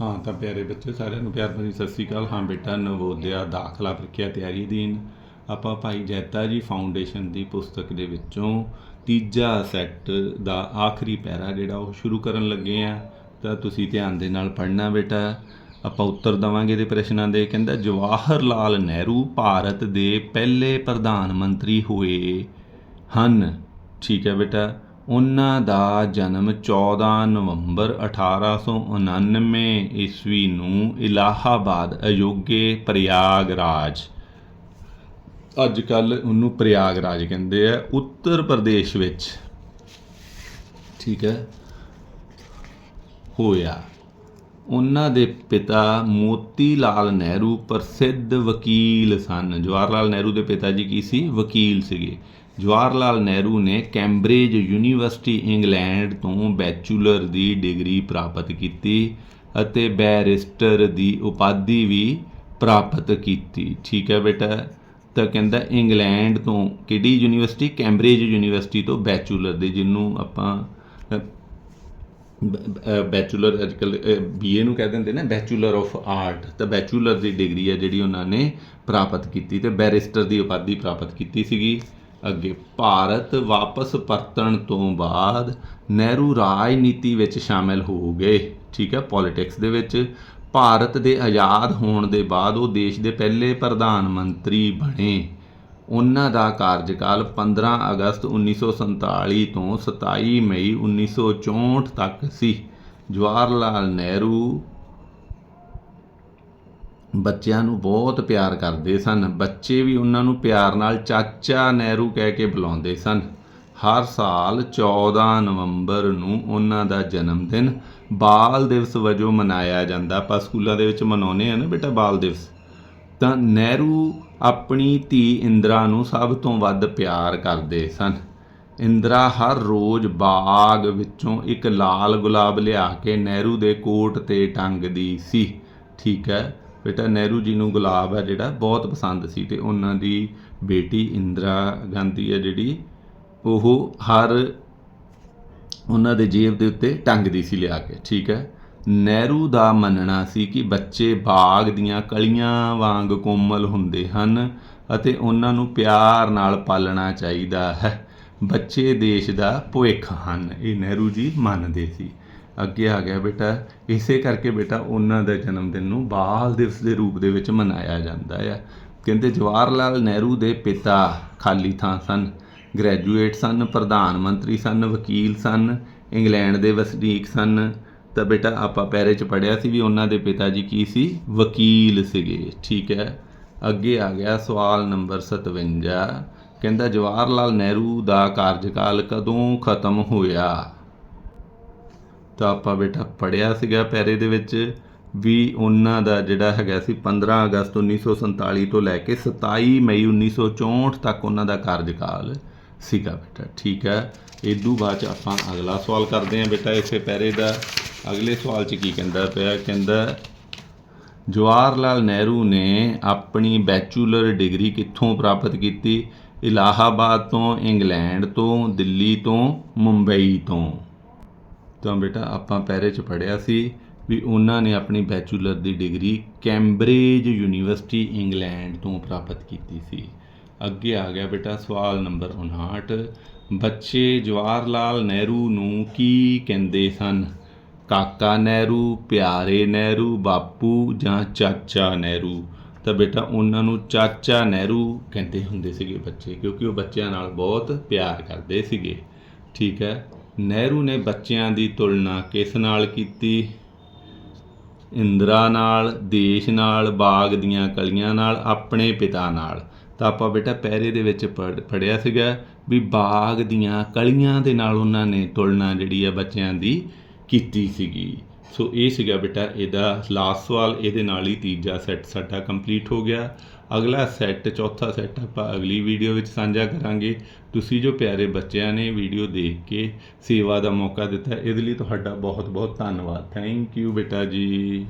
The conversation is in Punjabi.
ਹਾਂ, ਤਾਂ ਪਿਆਰੇ ਬੱਚੇ, ਸਾਰਿਆਂ ਨੂੰ ਪਿਆਰ ਭਰੀ ਸਤਿ ਸ੍ਰੀ ਅਕਾਲ। ਹਾਂ ਬੇਟਾ, ਨਵੋਦਿਆ ਦਾਖਲਾ ਪ੍ਰੀਖਿਆ ਤਿਆਰੀ ਦੀਨ ਆਪਾਂ ਭਾਈ ਜੈਤਾ ਜੀ ਫਾਊਂਡੇਸ਼ਨ ਦੀ ਪੁਸਤਕ ਦੇ ਵਿੱਚੋਂ ਤੀਜਾ ਸੈੱਟ ਦਾ ਆਖਰੀ ਪੈਰਾ ਜਿਹੜਾ ਉਹ ਸ਼ੁਰੂ ਕਰਨ ਲੱਗੇ ਆ ਤਾਂ ਤੁਸੀਂ ਧਿਆਨ ਦੇ ਨਾਲ ਪੜ੍ਹਨਾ ਬੇਟਾ। ਆਪਾਂ ਉੱਤਰ ਦਵਾਂਗੇ ਦੇ ਪ੍ਰਸ਼ਨਾਂ ਦੇ। ਕਹਿੰਦਾ, ਜਵਾਹਰ ਲਾਲ ਨਹਿਰੂ ਭਾਰਤ ਦੇ ਪਹਿਲੇ ਪ੍ਰਧਾਨ ਮੰਤਰੀ ਹੋਏ ਹਨ। ਠੀਕ ਹੈ ਬੇਟਾ। ਉਹਨਾਂ ਦਾ ਜਨਮ 14 ਨਵੰਬਰ 1899 ਈਸਵੀ ਨੂੰ ਇਲਾਹਾਬਾਦ, ਅਯੋਗੇ ਪ੍ਰਯਾਗਰਾਜ। ਅੱਜ ਕੱਲ ਉਹਨੂੰ ਪ੍ਰਯਾਗਰਾਜ ਕਹਿੰਦੇ ਆ, ਉੱਤਰ ਪ੍ਰਦੇਸ਼ ਵਿੱਚ। ਠੀਕ ਹੈ? ਹੋਇਆ। ਉਹਨਾਂ ਦੇ ਪਿਤਾ ਮੋਤੀ ਲਾਲ ਨਹਿਰੂ ਪ੍ਰਸਿੱਧ ਵਕੀਲ ਸਨ। ਜਵਾਹਰ ਲਾਲ ਨਹਿਰੂ ਦੇ ਪਿਤਾ ਜੀ ਕੀ ਸੀ? ਵਕੀਲ ਸੀਗੇ। ਜਵਾਹਰ ਲਾਲ ਨਹਿਰੂ ਨੇ ਕੈਂਬਰਿਜ ਯੂਨੀਵਰਸਿਟੀ ਇੰਗਲੈਂਡ ਤੋਂ ਬੈਚਲਰ ਦੀ ਡਿਗਰੀ ਪ੍ਰਾਪਤ ਕੀਤੀ ਅਤੇ ਬੈਰਿਸਟਰ ਦੀ ਉਪਾਧੀ ਵੀ ਪ੍ਰਾਪਤ ਕੀਤੀ। ਠੀਕ ਹੈ ਬੇਟਾ। ਤਾਂ ਕਹਿੰਦਾ ਇੰਗਲੈਂਡ ਤੋਂ ਕਿਹੜੀ ਯੂਨੀਵਰਸਿਟੀ? ਕੈਂਬਰਿਜ ਯੂਨੀਵਰਸਿਟੀ ਤੋਂ ਬੈਚਲਰ ਦੇ, ਜਿਹਨੂੰ ਆਪਾਂ ਬੈਚਲਰ ਅੱਜਕੱਲ ਬੀਏ ਨੂੰ ਕਹਿ ਦਿੰਦੇ ਨੇ ਬੈਚੂਲਰ ਆਫ ਆਰਟ ਤਾਂ ਬੈਚੂਲਰ ਦੀ ਡਿਗਰੀ ਹੈ ਜਿਹੜੀ ਉਹਨਾਂ ਨੇ ਪ੍ਰਾਪਤ ਕੀਤੀ ਤੇ ਬੈਰਿਸਟਰ ਦੀ ਉਪਾਧੀ ਪ੍ਰਾਪਤ ਕੀਤੀ ਸੀਗੀ। ਅੱਗੇ ਭਾਰਤ ਵਾਪਸ ਪਰਤਣ ਤੋਂ ਬਾਅਦ ਨਹਿਰੂ ਰਾਜਨੀਤੀ ਵਿੱਚ ਸ਼ਾਮਿਲ ਹੋ ਗਏ। ਠੀਕ ਹੈ ਪੋਲਿਟਿਕਸ ਦੇ ਵਿੱਚ। ਭਾਰਤ ਦੇ ਆਜ਼ਾਦ ਹੋਣ ਦੇ ਬਾਅਦ ਉਹ ਦੇਸ਼ ਦੇ ਪਹਿਲੇ ਪ੍ਰਧਾਨ ਮੰਤਰੀ ਬਣੇ। ਉਹਨਾਂ ਦਾ ਕਾਰਜਕਾਲ 15 ਅਗਸਤ 1947 ਤੋਂ 27 ਮਈ 1964 ਤੱਕ ਸੀ। ਜਵਾਹਰ ਲਾਲ ਨਹਿਰੂ ਬੱਚਿਆਂ ਨੂੰ ਬਹੁਤ ਪਿਆਰ ਕਰਦੇ ਸਨ। ਬੱਚੇ ਵੀ ਉਹਨਾਂ ਨੂੰ ਪਿਆਰ ਨਾਲ ਚਾਚਾ ਨਹਿਰੂ ਕਹਿ ਕੇ ਬੁਲਾਉਂਦੇ ਸਨ। ਹਰ ਸਾਲ 14 ਨਵੰਬਰ ਨੂੰ ਉਹਨਾਂ ਦਾ ਜਨਮ ਦਿਨ ਬਾਲ ਦਿਵਸ ਵਜੋਂ ਮਨਾਇਆ ਜਾਂਦਾ। ਆਪਾਂ ਸਕੂਲਾਂ ਦੇ ਵਿੱਚ ਮਨਾਉਂਦੇ ਆ ਨਾ ਬੇਟਾ ਬਾਲ ਦਿਵਸ। ਤਾਂ ਨਹਿਰੂ ਆਪਣੀ ਧੀ ਇੰਦਰਾ ਨੂੰ ਸਭ ਤੋਂ ਵੱਧ ਪਿਆਰ ਕਰਦੇ ਸਨ। ਇੰਦਰਾ ਹਰ ਰੋਜ਼ ਬਾਗ ਵਿੱਚੋਂ ਇੱਕ ਲਾਲ ਗੁਲਾਬ ਲਿਆ ਕੇ ਨਹਿਰੂ ਦੇ ਕੋਟ ਤੇ ਟੰਗਦੀ ਸੀ। ਠੀਕ ਹੈ, ਬੇਟਾ, ਨਹਿਰੂ ਜੀ ਨੂੰ ਗੁਲਾਬ ਹੈ ਜਿਹੜਾ ਬਹੁਤ ਪਸੰਦ ਸੀ ਤੇ ਉਹਨਾਂ ਦੀ ਬੇਟੀ ਇੰਦਰਾ ਗਾਂਧੀ ਹੈ ਜਿਹੜੀ, ਉਹ ਹਰ ਉਹਨਾਂ ਦੇ ਜੇਬ ਦੇ ਉੱਤੇ ਟੰਗਦੀ ਸੀ ਲਿਆ ਕੇ। ਠੀਕ ਹੈ ਨਹਿਰੂ ਦਾ ਮੰਨਣਾ ਸੀ ਕਿ ਬੱਚੇ ਬਾਗ ਦੀਆਂ ਕਲੀਆਂ ਵਾਂਗ ਕੋਮਲ ਹੁੰਦੇ ਹਨ ਅਤੇ ਉਹਨਾਂ ਨੂੰ ਪਿਆਰ ਨਾਲ ਪਾਲਣਾ ਚਾਹੀਦਾ ਹੈ। ਬੱਚੇ ਦੇਸ਼ ਦਾ ਭਵਿੱਖ ਹਨ, ਇਹ ਨਹਿਰੂ ਜੀ ਮੰਨਦੇ ਸੀ। ਅੱਗੇ ਆ ਗਿਆ ਬੇਟਾ। ਇਸੇ ਕਰਕੇ ਬੇਟਾ ਉਹਨਾਂ ਦਾ ਜਨਮ ਦਿਨ ਨੂੰ ਬਾਲ ਦਿਵਸ ਦੇ ਰੂਪ ਦੇ ਵਿੱਚ ਮਨਾਇਆ ਜਾਂਦਾ ਹੈ ਕਹਿੰਦੇ ਜਵਾਹਰ ਲਾਲ ਨਹਿਰੂ ਦੇ ਪਿਤਾ ਖਾਲੀ ਥਾਂ ਸਨ, ਗ੍ਰੈਜੂਏਟ ਸਨ, ਪ੍ਰਧਾਨ ਮੰਤਰੀ ਸਨ, ਵਕੀਲ ਸਨ, ਇੰਗਲੈਂਡ ਦੇ ਵਸਨੀਕ ਸਨ ਤਾਂ ਬੇਟਾ ਆਪਾਂ ਪੈਰੇ 'ਚ ਪੜਿਆ ਸੀ ਵੀ ਉਹਨਾਂ ਦੇ ਪਿਤਾ ਜੀ ਕੀ ਸੀ? ਵਕੀਲ ਸੀਗੇ, ਠੀਕ ਹੈ। ਅੱਗੇ ਆ ਗਿਆ ਸਵਾਲ ਨੰਬਰ 57 ਕਹਿੰਦਾ ਜਵਾਹਰ ਲਾਲ ਨਹਿਰੂ ਦਾ ਕਾਰਜਕਾਲ ਕਦੋਂ ਖਤਮ ਹੋਇਆ? ਤਾਂ ਆਪਾਂ ਬੇਟਾ ਪੜਿਆ ਸੀਗਾ ਪੈਰੇ ਦੇ ਵਿੱਚ ਵੀ ਉਹਨਾਂ ਦਾ ਜਿਹੜਾ ਹੈਗਾ ਸੀ 15 ਅਗਸਤ 1947 ਤੋਂ ਲੈ ਕੇ 27 ਮਈ 1964 ਤੱਕ ਉਹਨਾਂ ਦਾ ਕਾਰਜਕਾਲ ਸੀਗਾ ਬੇਟਾ, ਠੀਕ ਹੈ। ਇਦੋਂ ਬਾਅਦ ਚ ਆਪਾਂ ਅਗਲਾ ਸਵਾਲ ਕਰਦੇ ਹਾਂ ਬੇਟਾ, ਇਸੇ ਪੈਰੇ ਦਾ। ਅਗਲੇ ਸਵਾਲ ਚ ਕੀ ਕਹਿੰਦਾ ਪਿਆ? ਕਹਿੰਦਾ ਜਵਾਹਰ ਲਾਲ ਨਹਿਰੂ ਨੇ ਆਪਣੀ ਬੈਚਲਰ ਡਿਗਰੀ ਕਿੱਥੋਂ ਪ੍ਰਾਪਤ ਕੀਤੀ? ਇਲਾਹਾਬਾਦ ਤੋਂ ਇੰਗਲੈਂਡ ਤੋਂ, ਦਿੱਲੀ ਤੋਂ, ਮੁੰਬਈ ਤੋਂ। ਤਾਂ ਬੇਟਾ, ਆਪਾਂ ਪੈਰੇ 'ਚ ਪੜਿਆ ਸੀ ਵੀ ਉਹਨਾਂ ਨੇ ਆਪਣੀ ਬੈਚਲਰ ਦੀ ਡਿਗਰੀ ਕੈਂਬਰਿਜ ਯੂਨੀਵਰਸਿਟੀ ਇੰਗਲੈਂਡ ਤੋਂ ਪ੍ਰਾਪਤ ਕੀਤੀ ਸੀ। ਅੱਗੇ ਆ ਗਿਆ ਬੇਟਾ ਸਵਾਲ ਨੰਬਰ 59 ਬੱਚੇ ਜਵਾਹਰ ਲਾਲ ਨਹਿਰੂ ਨੂੰ ਕੀ ਕਹਿੰਦੇ ਸਨ? ਕਾਕਾ ਨਹਿਰੂ, ਪਿਆਰੇ ਨਹਿਰੂ, ਬਾਪੂ ਜਾਂ ਚਾਚਾ ਨਹਿਰੂ। ਤਾਂ ਬੇਟਾ, ਉਹਨਾਂ ਨੂੰ ਚਾਚਾ ਨਹਿਰੂ ਕਹਿੰਦੇ ਹੁੰਦੇ ਸੀਗੇ ਬੱਚੇ, ਕਿਉਂਕਿ ਉਹ ਬੱਚਿਆਂ ਨਾਲ ਬਹੁਤ ਪਿਆਰ ਕਰਦੇ ਸੀਗੇ। ਠੀਕ ਹੈ, ਨਹਿਰੂ ਨੇ ਬੱਚਿਆਂ ਦੀ ਤੁਲਨਾ ਕਿਸ ਨਾਲ ਕੀਤੀ? ਇੰਦਰਾ ਨਾਲ, ਦੇਸ਼ ਨਾਲ, ਬਾਗ ਦੀਆਂ ਕਲੀਆਂ ਨਾਲ, ਆਪਣੇ ਪਿਤਾ ਨਾਲ। ਤਾਂ ਆਪਾਂ ਬੇਟਾ, ਪਹਿਰੇ ਦੇ ਵਿੱਚ ਪੜਿਆ ਸੀਗਾ ਵੀ ਬਾਗ ਦੀਆਂ ਕਲੀਆਂ ਦੇ ਨਾਲ ਉਹਨਾਂ ਨੇ ਤੁਲਨਾ ਜਿਹੜੀ ਆ ਬੱਚਿਆਂ ਦੀ ਕੀਤੀ ਸੀਗੀ। ਸੋ ਇਹ ਸੀਗਾ ਬੇਟਾ, ਇਹਦਾ ਲਾਸਟ ਸਵਾਲ, ਇਹਦੇ ਨਾਲ ਹੀ ਤੀਜਾ ਸੈੱਟ ਸਾਡਾ ਕੰਪਲੀਟ ਹੋ ਗਿਆ। ਅਗਲਾ ਸੈੱਟ ਚੌਥਾ ਸੈੱਟ ਆਪਾਂ ਅਗਲੀ ਵੀਡੀਓ ਵਿੱਚ ਸਾਂਝਾ ਕਰਾਂਗੇ। ਤੁਸੀਂ ਜੋ ਪਿਆਰੇ ਬੱਚਿਆਂ ਨੇ ਵੀਡੀਓ ਦੇਖ ਕੇ ਸੇਵਾ ਦਾ ਮੌਕਾ ਦਿੱਤਾ, ਇਹਦੇ ਲਈ ਤੁਹਾਡਾ ਬਹੁਤ ਬਹੁਤ ਧੰਨਵਾਦ। ਥੈਂਕ ਯੂ ਬੇਟਾ ਜੀ।